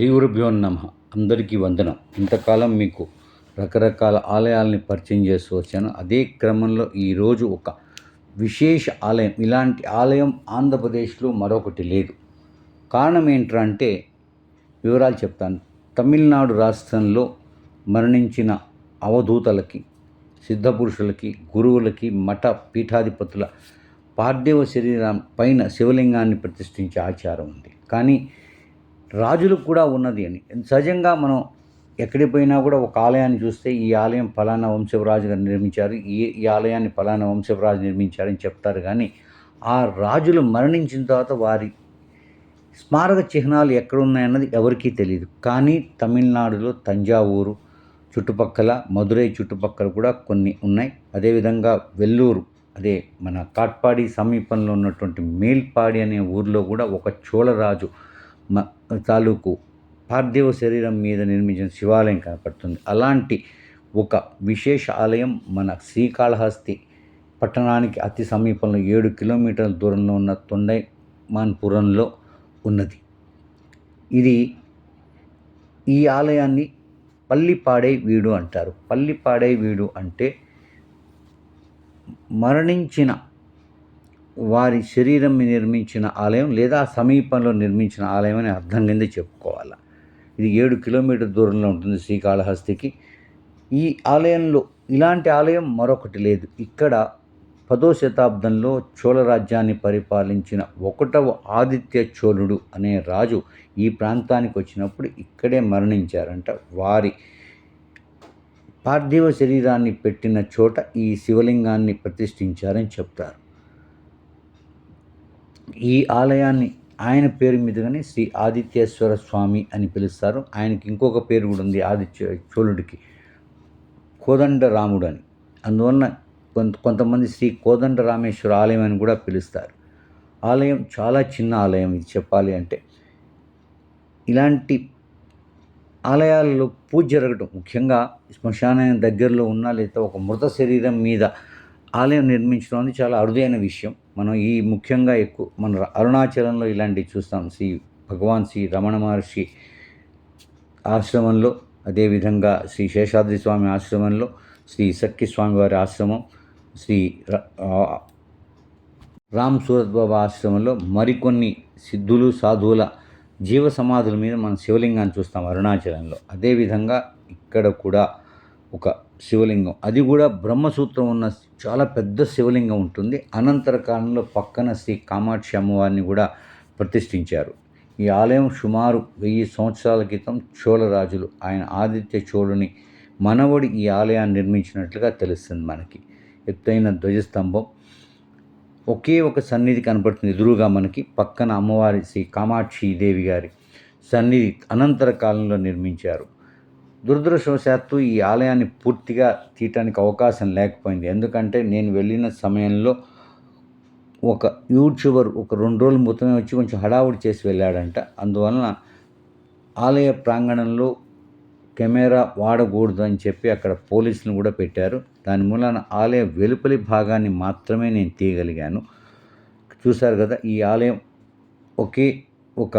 శ్రీ గురుభ్యో నమ. అందరికీ వందనం. ఇంతకాలం మీకు రకరకాల ఆలయాల్ని పరిచయం చేస్తూ వచ్చాను. అదే క్రమంలో ఈరోజు ఒక విశేష ఆలయం. ఇలాంటి ఆలయం ఆంధ్రప్రదేశ్లో మరొకటి లేదు. కారణం ఏంట్రా అంటే వివరాలు చెప్తాను. తమిళనాడు రాష్ట్రంలో మరణించిన అవధూతలకి సిద్ధపురుషులకి గురువులకి మఠ పీఠాధిపతుల పార్థివ శరీరం పైన శివలింగాన్ని ప్రతిష్ఠించే ఆచారం ఉంది. కానీ రాజులకు కూడా ఉన్నది అని. సహజంగా మనం ఎక్కడికి పోయినా కూడా ఒక ఆలయాన్ని చూస్తే ఈ ఆలయం ఫలానా వంశవరాజు గారు నిర్మించారు ఈ ఈ ఆలయాన్ని ఫలానా వంశవరాజు నిర్మించారని చెప్తారు. కానీ ఆ రాజులు మరణించిన తర్వాత వారి స్మారక చిహ్నాలు ఎక్కడ ఉన్నాయన్నది ఎవరికీ తెలియదు కానీ తమిళనాడులో తంజావూరు చుట్టుపక్కల మధురై చుట్టుపక్కల కూడా కొన్ని ఉన్నాయి. అదేవిధంగా వెల్లూరు అదే మన కాట్పాడి సమీపంలో ఉన్నటువంటి మేల్పాడి అనే ఊర్లో కూడా ఒక చోళరాజు తాలూకు పార్థివ శరీరం మీద నిర్మించిన శివాలయం కనపడుతుంది. అలాంటి ఒక విశేష ఆలయం మన శ్రీకాళహస్తి పట్టణానికి అతి సమీపంలో ఏడు కిలోమీటర్ల దూరంలో ఉన్న తొండైమాన్పురంలో ఉన్నది. ఇది ఈ ఆలయాన్ని పల్లిపాడై వీడు అంటారు. పల్లిపాడై వీడు అంటే మరణించిన వారి శరీరం నిర్మించిన ఆలయం లేదా సమీపంలో నిర్మించిన ఆలయం అని అర్థం కింద చెప్పుకోవాలి. ఇది ఏడు కిలోమీటర్ దూరంలో ఉంటుంది శ్రీకాళహస్తికి. ఈ ఆలయంలో ఇలాంటి ఆలయం మరొకటి లేదు. ఇక్కడ పదో శతాబ్దంలో చోళ రాజ్యాన్ని పరిపాలించిన ఒకటవ ఆదిత్య చోళుడు అనే రాజు ఈ ప్రాంతానికి వచ్చినప్పుడు ఇక్కడే మరణించారంట. వారి పార్థివ శరీరాన్ని పెట్టిన చోట ఈ శివలింగాన్ని ప్రతిష్ఠించారని చెప్తారు. ఈ ఆలయాన్ని ఆయన పేరు మీదుగానే శ్రీ ఆదిత్యేశ్వర స్వామి అని పిలుస్తారు. ఆయనకి ఇంకొక పేరు కూడా ఉంది ఆదిత్య చోళుడికి. కోదండ రాముడు అని. అందువలన కొంత కొంతమంది శ్రీ కోదండ రామేశ్వర ఆలయం అని కూడా పిలుస్తారు. ఆలయం చాలా చిన్న ఆలయం ఇది చెప్పాలి అంటే. ఇలాంటి ఆలయాలలో పూజ జరగటం ముఖ్యంగా శ్మశానం దగ్గరలో ఉన్న లేదా ఒక మృత శరీరం మీద ఆలయం నిర్మించడం అనేది చాలా అరుదైన విషయం. మనం ఈ ముఖ్యంగా ఎక్కువ మన అరుణాచలంలో ఇలాంటివి చూస్తాం. శ్రీ భగవాన్ శ్రీ రమణ మహర్షి ఆశ్రమంలో అదేవిధంగా శ్రీ శేషాద్రి స్వామి ఆశ్రమంలో శ్రీ సక్కి స్వామి వారి ఆశ్రమం శ్రీ రామ్ సూరత్ బాబా ఆశ్రమంలో మరికొన్ని సిద్ధులు సాధువుల జీవ సమాధుల మీద మనం శివలింగాన్ని చూస్తాం అరుణాచలంలో. అదేవిధంగా ఇక్కడ కూడా ఒక శివలింగం. అది కూడా బ్రహ్మసూత్రం ఉన్న చాలా పెద్ద శివలింగం ఉంటుంది. అనంతర కాలంలో పక్కన శ్రీ కామాక్షి అమ్మవారిని కూడా ప్రతిష్ఠించారు. ఈ ఆలయం సుమారు వెయ్యి సంవత్సరాల క్రితం చోళరాజులు ఆయన ఆదిత్య చోళుని మనవడి ఈ ఆలయాన్ని నిర్మించినట్లుగా తెలుస్తుంది మనకి. ఎత్తైన ధ్వజస్తంభం. ఒకే ఒక సన్నిధి కనపడుతుంది ఎదురుగా మనకి. పక్కన అమ్మవారి శ్రీ కామాక్షి దేవి గారి సన్నిధి అనంతర కాలంలో నిర్మించారు. దురదృష్టవశాత్తు ఈ ఆలయాన్ని పూర్తిగా తీయటానికి అవకాశం లేకపోయింది. ఎందుకంటే నేను వెళ్ళిన సమయంలో ఒక యూట్యూబర్ ఒక రెండు రోజులు మొత్తమే వచ్చి కొంచెం హడావుడి చేసి వెళ్ళాడంట. అందువలన ఆలయ ప్రాంగణంలో కెమెరా వాడకూడదు అని చెప్పి అక్కడ పోలీసులను కూడా పెట్టారు. దాని మూలాన ఆలయ వెలుపలి భాగాన్ని మాత్రమే నేను తీయగలిగాను. చూశారు కదా ఈ ఆలయం ఒకే ఒక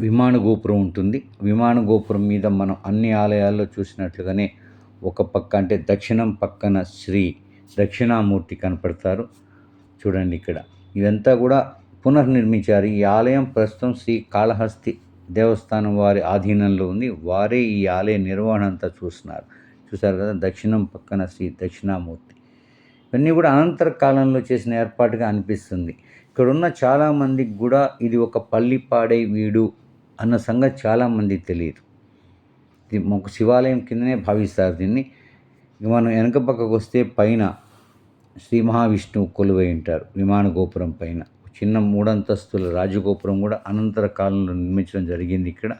విమాన గోపురం ఉంటుంది. విమాన గోపురం మీద మనం అన్ని ఆలయాల్లో చూసినట్లుగానే ఒక పక్క అంటే దక్షిణం పక్కన శ్రీ దక్షిణామూర్తి కనపడతారు. చూడండి ఇక్కడ. ఇదంతా కూడా పునర్నిర్మించారు. ఈ ఆలయం ప్రస్తుతం శ్రీ కాళహస్తి దేవస్థానం వారి ఆధీనంలో ఉంది. వారే ఈ ఆలయ నిర్వహణ అంతా చూస్తున్నారు. చూసారు కదా? దక్షిణం పక్కన శ్రీ దక్షిణామూర్తి. ఇవన్నీ కూడా అనంతర కాలంలో చేసిన ఏర్పాటుగా అనిపిస్తుంది. ఇక్కడున్న చాలామందికి కూడా ఇది ఒక పల్లిపాడై వీడు అన్న సంగతి చాలామందికి తెలియదు. ఒక శివాలయం కిందనే భావిస్తారు దీన్ని. మనం వెనక పక్కకు వస్తే పైన శ్రీ మహావిష్ణువు కొలువై ఉంటారు విమాన గోపురం పైన. చిన్న మూడంతస్తుల రాజగోపురం కూడా అనంతర కాలంలో నిర్మించడం జరిగింది ఇక్కడ.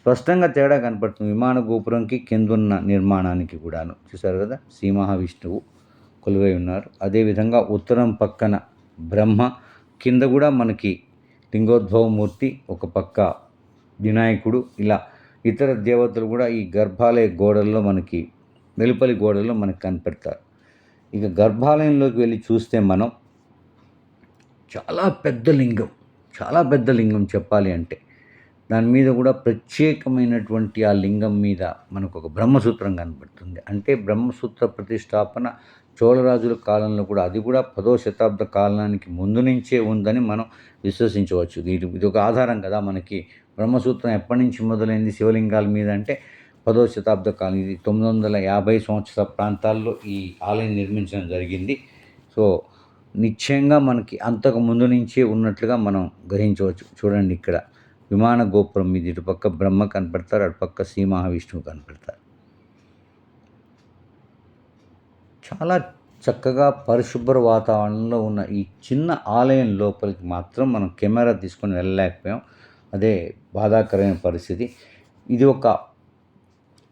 స్పష్టంగా తేడా కనపడుతుంది. విమాన గోపురంకి కిందున్న నిర్మాణానికి కూడాను. చూసారు కదా? శ్రీ మహావిష్ణువు కొలువై ఉన్నారు. అదేవిధంగా ఉత్తరం పక్కన బ్రహ్మ కింద కూడా మనకి లింగోద్భవమూర్తి ఒక పక్క వినాయకుడు. ఇలా ఇతర దేవతలు కూడా ఈ గర్భాలయ గోడల్లో మనకి వెలుపలి గోడల్లో మనకి కనపెడతారు. ఇక గర్భాలయంలోకి వెళ్ళి చూస్తే మనం చాలా పెద్ద లింగం చాలా పెద్ద లింగం చెప్పాలి అంటే దాని మీద కూడా ప్రత్యేకమైనటువంటి ఆ లింగం మీద మనకు ఒక బ్రహ్మసూత్రం కనబడుతుంది. అంటే బ్రహ్మసూత్ర ప్రతిష్టాపన చోళరాజుల కాలంలో కూడా అది కూడా పదో శతాబ్ద కాలానికి ముందు నుంచే ఉందని మనం విశ్వసించవచ్చు. దీని ఇది ఒక ఆధారం కదా మనకి. బ్రహ్మసూత్రం ఎప్పటి నుంచి మొదలైంది శివలింగాల మీద అంటే పదో శతాబ్ద కాలం. ఇది తొమ్మిది వందల యాభై సంవత్సర ప్రాంతాల్లో ఈ ఆలయం నిర్మించడం జరిగింది. సో నిశ్చయంగా మనకి అంతకు ముందు నుంచే ఉన్నట్లుగా మనం గ్రహించవచ్చు. చూడండి ఇక్కడ. విమాన గోపురం మీద ఇటుపక్క బ్రహ్మ కనపడతారు అటుపక్క శ్రీ మహావిష్ణువు కనపడతారు. చాలా చక్కగా పరిశుభ్ర వాతావరణంలో ఉన్న ఈ చిన్న ఆలయం లోపలికి మాత్రం మనం కెమెరా తీసుకొని వెళ్ళలేకపోయాం. అదే బాధాకరమైన పరిస్థితి. ఇది ఒక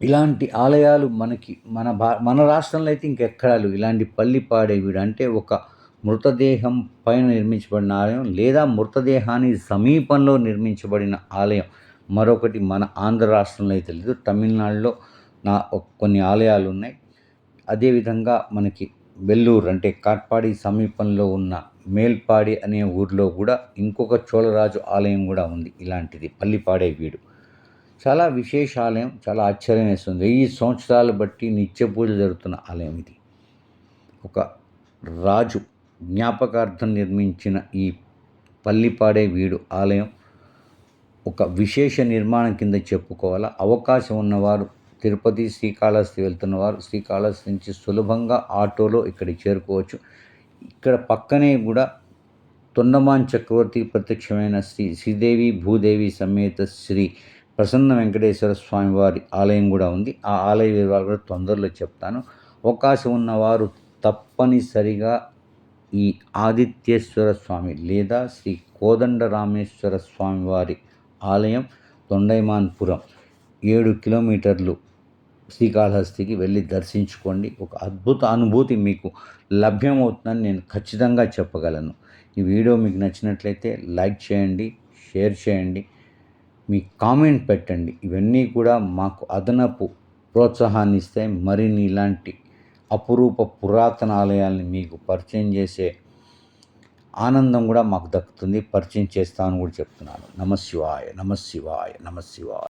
ఇలాంటి ఆలయాలు మనకి మన భా మన రాష్ట్రంలో అయితే ఇంకెక్కడా లేవు. ఇలాంటి పల్లిపాడేవిడు అంటే ఒక మృతదేహం పైన నిర్మించబడిన ఆలయం లేదా మృతదేహానికి సమీపంలో నిర్మించబడిన ఆలయం. మరొకటి మన ఆంధ్ర రాష్ట్రంలో అయితే లేదు. తమిళనాడులో నా కొన్ని ఆలయాలు ఉన్నాయి. అదేవిధంగా మనకి వెల్లూరు అంటే కాట్పాడి సమీపంలో ఉన్న మేల్పాడి అనే ఊర్లో కూడా ఇంకొక చోళరాజు ఆలయం కూడా ఉంది. ఇలాంటిది పల్లిపాడే వీడు. చాలా విశేష ఆలయం చాలా ఆశ్చర్యం వేస్తుంది. వెయ్యి సంవత్సరాలు బట్టి నిత్య పూజ జరుగుతున్న ఆలయం ఇది. ఒక రాజు జ్ఞాపకార్థం నిర్మించిన ఈ పల్లిపాడే వీడు ఆలయం ఒక విశేష నిర్మాణం కింద చెప్పుకోవాలా? అవకాశం ఉన్నవారు తిరుపతి శ్రీకాళహస్తి వెళ్తున్న వారు శ్రీకాళహస్తి నుంచి సులభంగా ఆటోలో ఇక్కడికి చేరుకోవచ్చు. ఇక్కడ పక్కనే కూడా తొండమాన్ చక్రవర్తి ప్రత్యక్షమైన శ్రీ శ్రీదేవి భూదేవి సమేత శ్రీ ప్రసన్న వెంకటేశ్వర స్వామి వారి ఆలయం కూడా ఉంది. ఆ ఆలయ వివరాలు కూడా తొందరలో చెప్తాను. అవకాశం ఉన్నవారు తప్పనిసరిగా ఈ ఆదిత్యేశ్వర స్వామి లేదా శ్రీ కోదండ రామేశ్వర ఆలయం తొండైమాన్పురం ఏడు కిలోమీటర్లు శ్రీకాళహస్తికి వెళ్ళి దర్శించుకోండి. ఒక అద్భుత అనుభూతి మీకు లభ్యమవుతుందని నేను ఖచ్చితంగా చెప్పగలను. ఈ వీడియో మీకు నచ్చినట్లయితే లైక్ చేయండి షేర్ చేయండి మీ కామెంట్ పెట్టండి. ఇవన్నీ కూడా మాకు అదనపు ప్రోత్సాహాన్ని ఇస్తాయి. మరిన్ని ఇలాంటి అపురూప పురాతన ఆలయాల్ని మీకు పరిచయం చేసే ఆనందం కూడా మాకు దక్కుతుంది. పరిచయం చేస్తామని కూడా చెప్తున్నాను. నమశివాయ నమశివాయ నమశివాయ.